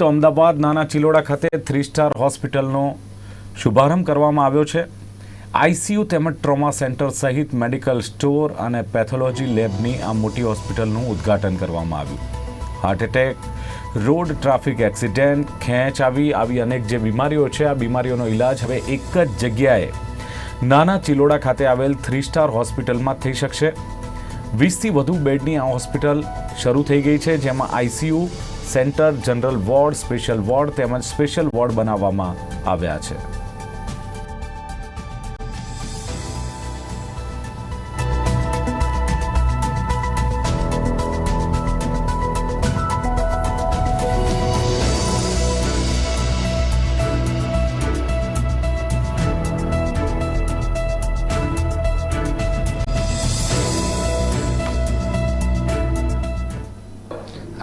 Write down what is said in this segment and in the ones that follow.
તો અમદાવાદ નાના ચિલોડા ખાતે થ્રી સ્ટાર હોસ્પિટલનો શુભારંભ કરવામાં આવ્યો છે. આઈસીયુ તેમજ ટ્રોમા સેન્ટર સહિત મેડિકલ સ્ટોર અને પેથોલોજી લેબની આ મોટી હોસ્પિટલનું ઉદ્ઘાટન કરવામાં આવ્યું. Heart attack, road traffic accident, ખેંચ આવી આવી અનેક જે બીમારીઓ છે, આ બીમારીઓનો ઈલાજ હવે એક જ જગ્યાએ નાના ચિલોડા ખાતે આવેલ થ્રી સ્ટાર હોસ્પિટલમાં થઈ શકશે. વીસથી વધુ બેડની આ હોસ્પિટલ શરૂ થઈ ગઈ છે, જેમાં ICU centre general ward special ward તેમજ સ્પેશિયલ વોર્ડ બનાવવામાં આવ્યા છે.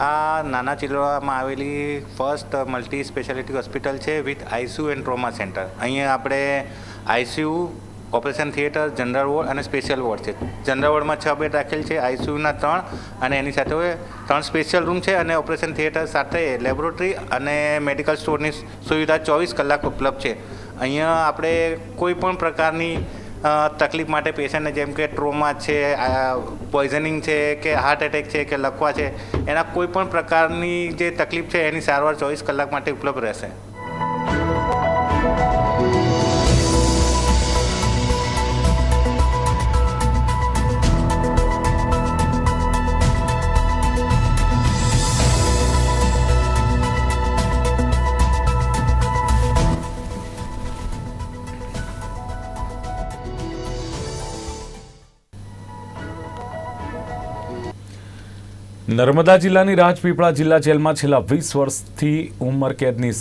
આ નાના ચિલોડામાં આવેલી ફર્સ્ટ મલ્ટી સ્પેશિયાલિટી હોસ્પિટલ છે with ICU and trauma centre. અહીંયા આપણે ICU operation theatre, general ward અને સ્પેશિયલ વોર્ડ છે. જનરલ વોર્ડમાં છ બેડ રાખેલ છે આઈસીયુના ત્રણ અને એની સાથે ત્રણ સ્પેશિયલ રૂમ છે અને ઓપરેશન થિયેટર સાથે લેબોરેટરી અને મેડિકલ સ્ટોરની સુવિધા ચોવીસ કલાક ઉપલબ્ધ છે. અહીંયા આપણે કોઈ પણ પ્રકારની તકલીફ માટે પેશન્ટને જેમ કે ટ્રોમા છે પોઈઝનિંગ છે, કે હાર્ટ એટેક છે, કે લકવા છે, એના કોઈ પણ પ્રકારની જે તકલીફ છે, એની સારવાર ચોવીસ કલાક માટે ઉપલબ્ધ રહેશે. નર્મદા જિલ્લાની રાજપીપળા જિલ્લા જેલમાં છેલ્લા વીસ વર્ષથી ઉંમરકેદની